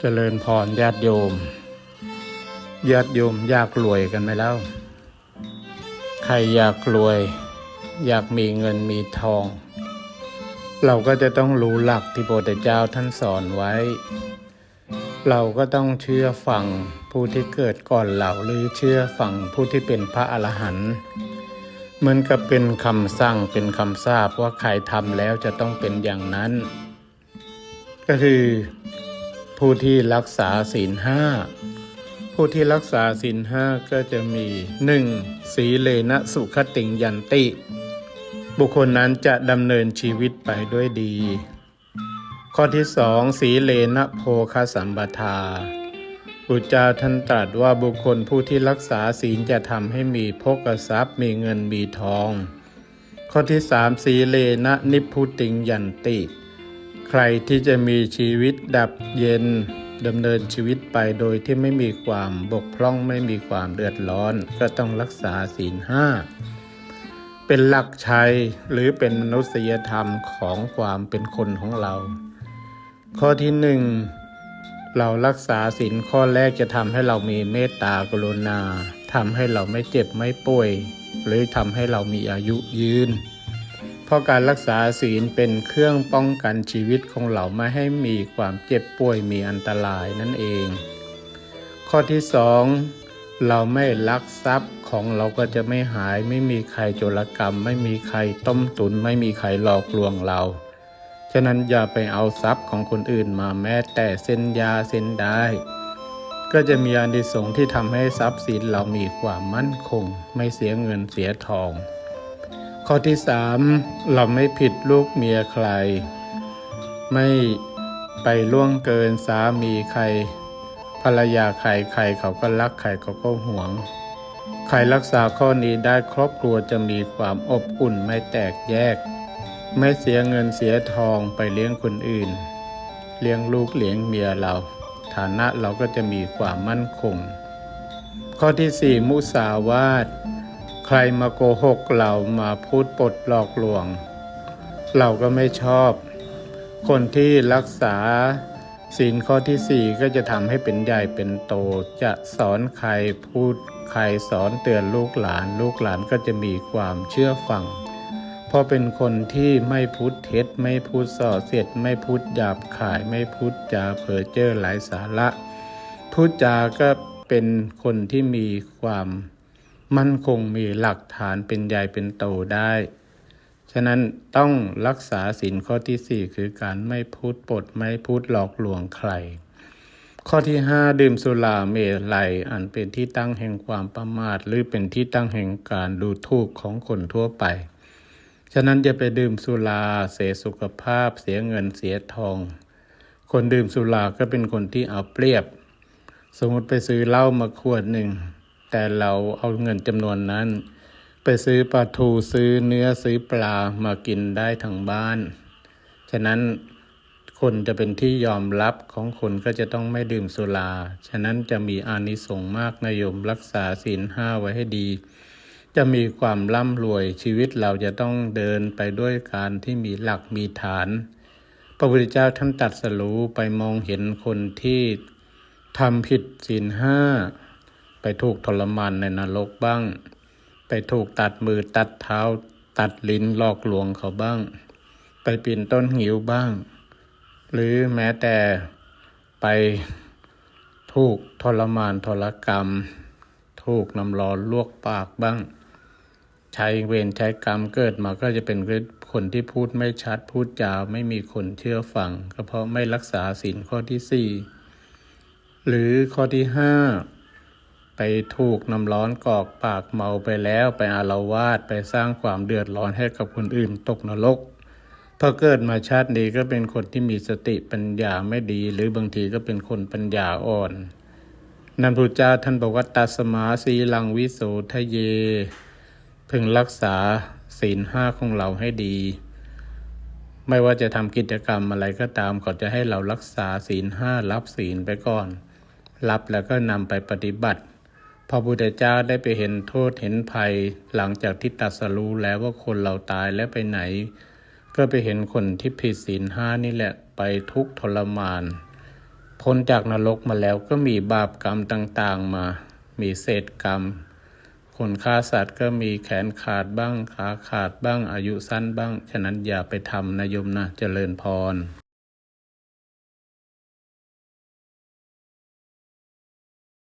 เจริญพรญาติโยม ญาติโยมอยากรวยกันไหมแล้ว ใครอยากรวย อยากมีเงินมีทอง เราก็จะต้องรู้หลักที่พระพุทธเจ้าท่านสอนไว้ เราก็ต้องเชื่อฟังผู้ที่เกิดก่อนเราหรือเชื่อฟังผู้ที่เป็นพระอรหันต์เหมือนกับเป็นคำสั่งเป็นคำทราบว่าใครทำแล้วจะต้องเป็นอย่างนั้น ก็คือ ผู้ที่รักษาศีลห้าผู้ที่รักษาศีลห้าก็จะมีหนึ่งสีเลนะสุขติงยันติ บุคคลนั้นจะดำเนินชีวิตไปด้วยดี ข้อที่สองสีเลนะโภคสัมปทาบุตรเจ้าท่านตรัสว่าบุคคลผู้ที่รักษาศีลจะทำให้มีโภกทรัพย์มีเงินมีทอง ข้อที่สามสีเลนะนิพพุติงยันติ ใครที่จะมีชีวิตดับเย็นดำเนินชีวิตไปโดยที่ไม่มีความบกพร่องไม่มีความเดือดร้อน ก็ต้องรักษาศีลห้าเป็นหลักชัยหรือเป็นมนุษยธรรมของความเป็นคนของเรา ข้อที่หนึ่งเรารักษาศีลข้อแรกจะทำให้เรามีเมตตากรุณาทำให้เราไม่เจ็บไม่ป่วย หรือทำให้เรามีอายุยืน เพราะการรักษาศีลเป็นเครื่องป้องกันชีวิตของเราไม่ให้มีความเจ็บป่วยมีอันตรายนั่นเอง ข้อที่สองเราไม่ลักทรัพย์ของเราก็จะไม่หาย ไม่มีใครโจรกรรม ไม่มีใครต้มตุน ไม่มีใครหลอกลวงเรา ฉะนั้นอย่าไปเอาทรัพย์ของคนอื่นมาแม้แต่เส้นยาเส้นได้ ก็จะมีอานิสงส์ที่ทำให้ทรัพย์สินเรามีความมั่นคง ไม่เสียเงินเสียทอง ข้อที่สามเราไม่ผิดลูกเมียใคร ไม่ไปล่วงเกินสามีใคร ภรรยาใครใครเขาก็รักใครเขาก็หวง ใครรักษาข้อนี้ได้ครอบครัวจะมีความอบอุ่นไม่แตกแยก ไม่เสียเงินเสียทองไปเลี้ยงคนอื่น เลี้ยงลูกเลี้ยงเมียเรา ฐานะเราก็จะมีความมั่นคง ข้อที่สี่มุสาวาท ใครมาโกหกเรามาพูดปดหลอกลวง เราก็ไม่ชอบ คนที่รักษาศีลข้อที่สี่ก็จะทำให้เป็นใหญ่เป็นโต จะสอนใครพูดใครสอนเตือนลูกหลาน ลูกหลานก็จะมีความเชื่อฟัง เพราะเป็นคนที่ไม่พูดเท็จ ไม่พูดส่อเสียดไม่พูดหยาบขาย ไม่พูดจาเพ้อเจ้อหลายสาระ พูดจาก็เป็นคนที่มีความ มั่นคงมีหลักฐานเป็นใหญ่เป็นโตได้ ฉะนั้นต้องรักษาศีลข้อที่สี่คือการไม่พูดปดไม่พูดหลอกลวงใคร ข้อที่ห้าดื่มสุราเมลัยอันเป็นที่ตั้งแห่งความประมาท หรือเป็นที่ตั้งแห่งการดูถูกของคนทั่วไป ฉะนั้นจะไปดื่มสุราเสียสุขภาพเสียเงินเสียทอง คนดื่มสุราก็เป็นคนที่เอาเปรียบ สมมติไปซื้อเหล้ามาขวดหนึ่ง แต่เราเอาเงินจำนวนนั้น ไปซื้อปลาทูซื้อเนื้อซื้อปลามากินได้ทั้งบ้าน ฉะนั้นคนจะเป็นที่ยอมรับของคนก็จะต้องไม่ดื่มสุรา ฉะนั้นจะมีอานิสงส์มากนโยมรักษาศีลห้าไว้ให้ดี จะมีความร่ำรวยชีวิตเราจะต้องเดินไปด้วยการที่มีหลักมีฐาน พระพุทธเจ้าท่านตรัดสรู้ไปมองเห็นคนที่ทำผิดศีลห้า ไปถูกทรมานในนรกบ้าง ไปถูกตัดมือตัดเท้า ตัดลิ้นหลอกลวงเขาบ้าง ไปปีนต้นหิวบ้าง หรือแม้แต่ไปถูกทรมานทรกรรม ถูกน้ำร้อนลวกปากบ้าง ใช้เวรใช้กรรมเกิดมาก็จะเป็นคนที่พูดไม่ชัดพูดจาไม่มีคนเชื่อฟังก็เพราะไม่รักษาศีลข้อที่สี่หรือข้อที่ห้า ไปถูกน้ำร้อนกอกปากเมาไปแล้วไปอาละวาดไปสร้างความเดือดร้อนให้กับคนอื่นตกนรกพอเกิดมาชาตินี้ก็เป็นคนที่มีสติปัญญาไม่ดี หรือบางทีก็เป็นคนปัญญาอ่อนนันพุทธเจ้าท่านบอกว่าตัสมาสีลังวิโสทะเย พึงรักษาศีลห้าของเราให้ดี ไม่ว่าจะทำกิจกรรมอะไรก็ตามก็จะให้เรารักษาศีลห้ารับศีลไปก่อน รับแล้วก็นำไปปฏิบัติ พระพุทธเจ้าได้ไปเห็นโทษเห็นภัย หลังจากที่ตัดสรู้แล้วว่าคนเราตายแล้วไปไหน ก็ไปเห็นคนที่ผิดศีลห้านี่แหละไปทุกทรมาน พ้นจากนรกมาแล้วก็มีบาปกรรมต่างๆมา มีเศษกรรม คนฆ่าสัตว์ก็มีแขนขาดบ้างขาขาดบ้างอายุสั้นบ้าง ฉะนั้นอย่าไปทำนะโยมนะเจริญพร